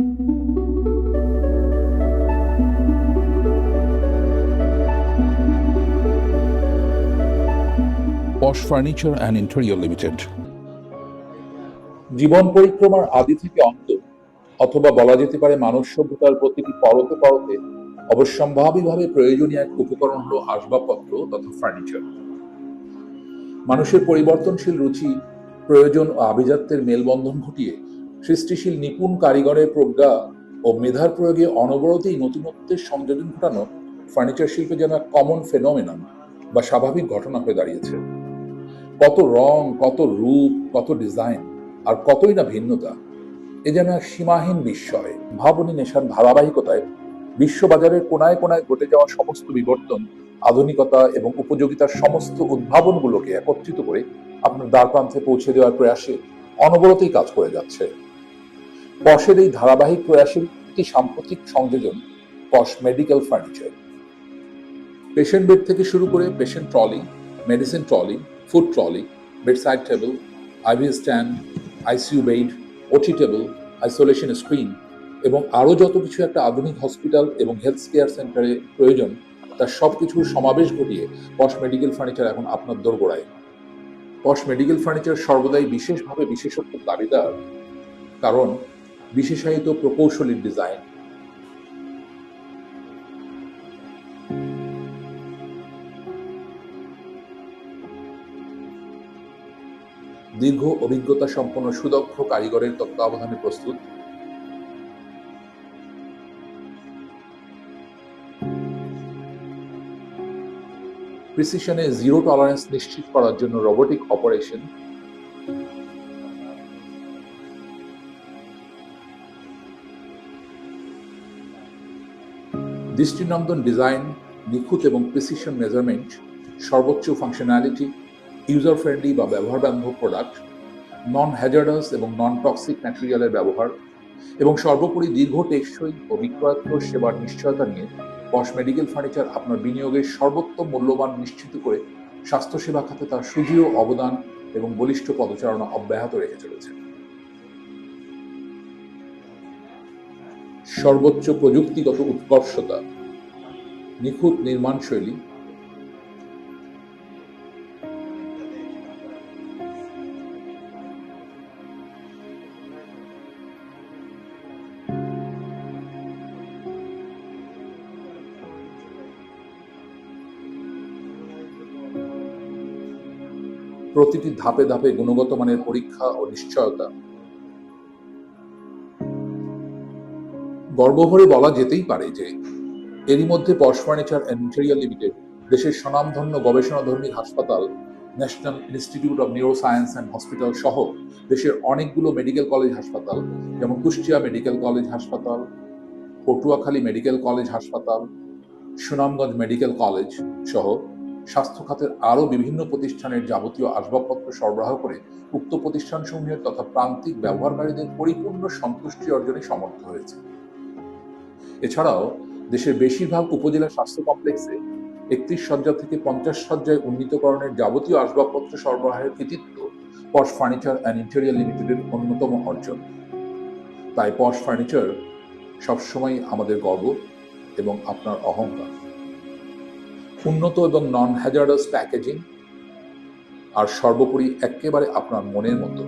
Bosch Furniture and Interior Limited. জীবন পরিক্রমার আদি থেকে অন্ত, অথবা বলা যেতে পারে মানব সভ্যতার প্রতিটি পরতে পরতে অবশ্যম্ভাবীভাবে প্রয়োজনীয় এক উপকরণ হলো আসবাবপত্র তথা ফার্নিচার মানুষের পরিবর্তনশীল রুচি, প্রয়োজন ও আভিজাত্যের মেলবন্ধন ঘটিয়ে সৃষ্টিশীল নিপুণ কারিগরের প্রজ্ঞা ও মেধার প্রয়োগে অনবরতেই নতুনত্বের সংযোজন ঘটানো ফার্নিচার শিল্পে যেন এক কমন ফেনোমেনন বা স্বাভাবিক ঘটনা হয়ে দাঁড়িয়েছে। কত রং, কত রূপ, কত ডিজাইন আর কতই না ভিন্নতা, এ যেন এক সীমাহীন বিস্ময়, ভাবনী নেশার ধারাবাহিকতায় বিশ্ববাজারের কোনায় কোনায় ঘটে যাওয়া সমস্ত বিবর্তন, আধুনিকতা এবং উপযোগিতার সমস্ত উদ্ভাবনগুলোকে একত্রিত করে আপনার দ্বারপ্রান্তে পৌঁছে দেওয়ার প্রয়াসে অনবরতেই কাজ করে যাচ্ছে। পশের এই ধারাবাহিক প্রয়াসের একটি সাম্প্রতিক সংযোজন posh medical furniture patient bed থেকে শুরু করে patient trolley medicine trolley food trolley bedside table IV stand ICU bed OT table isolation screen এবং আরও যত কিছু একটা আধুনিক হসপিটাল এবং হেলথ কেয়ার সেন্টারে প্রয়োজন, তার সব কিছুর সমাবেশ ঘটিয়ে পশ মেডিকেল ফার্নিচার এখন আপনার দোরগোড়ায়। পশ মেডিকেল ফার্নিচার সর্বদাই বিশেষভাবে বিশেষত্বের দাবিদার। কারণ বিশেষায়িত প্রকৌশলী ডিজাইন। দীর্ঘ অভিজ্ঞতা সম্পন্ন সুদক্ষ কারিগরের তত্ত্বাবধানে প্রস্তুত। প্রিসিশনে জিরো টলারেন্স নিশ্চিত করার জন্য রোবোটিক অপারেশন দৃষ্টিনন্দন ডিজাইন, নিখুঁত এবং প্রিসিশন মেজারমেন্ট সর্বোচ্চ ফাংশনালিটি ইউজার ফ্রেন্ডলি বা ব্যবহার বান্ধব প্রোডাক্ট নন হ্যাজার্ডাস এবং নন টক্সিক ম্যাটেরিয়ালের ব্যবহার, এবং সর্বোপরি দীর্ঘ টেকসই ও বিক্রয়াত্মক সেবার নিশ্চয়তা নিয়ে পশ মেডিকেল ফার্নিচার আপনার বিনিয়োগের সর্বোত্তম মূল্যবান নিশ্চিত করে স্বাস্থ্যসেবা খাতে তার সুদৃঢ় অবদান এবং বলিষ্ঠ পদচারণা অব্যাহত রেখে চলেছে। সর্বোচ্চ প্রযুক্তিগত উৎকর্ষতা। নিখুঁত নির্মাণ শৈলী প্রতিটি ধাপে ধাপে গুণগত মানের পরীক্ষা ও নিশ্চয়তা গর্বভরে বলা যেতেই পারে যে এরই মধ্যে posh furniture and interior limited, দেশের স্বনামধন্য গবেষণাধর্মী হাসপাতাল, national institute of neuro science and hospital সহ দেশের অনেকগুলো মেডিকেল কলেজ হাসপাতাল, যেমন কুষ্টিয়া মেডিকেল কলেজ হাসপাতাল, পটুয়াখালী মেডিকেল কলেজ হাসপাতাল, সুনামগঞ্জ মেডিকেল কলেজ সহ স্বাস্থ্য খাতের আরও বিভিন্ন প্রতিষ্ঠানের যাবতীয় আসবাবপত্র সরবরাহ করে উক্ত প্রতিষ্ঠানসমূহের তথা প্রান্তিক ব্যবহারকারীদের পরিপূর্ণ সন্তুষ্টি অর্জনে সমর্থ হয়েছে। এছাড়াও দেশের বেশিরভাগ উপজেলা স্বাস্থ্য কমপ্লেক্সে একত্রিশ শয্যা থেকে পঞ্চাশ শয্যায় উন্নীতকরণের যাবতীয় আসবাবপত্র সরবরাহের কৃতিত্ব পশ ফার্নিচার অ্যান্ড ইন্টেরিয়ার লিমিটেডের অন্যতম অর্জন। তাই পশ ফার্নিচার সবসময় আমাদের গর্ব এবং আপনার অহংকার। উন্নত এবং নন হ্যাজার্ডাস প্যাকেজিং আর সর্বোপরি একেবারে আপনার মনের মতো।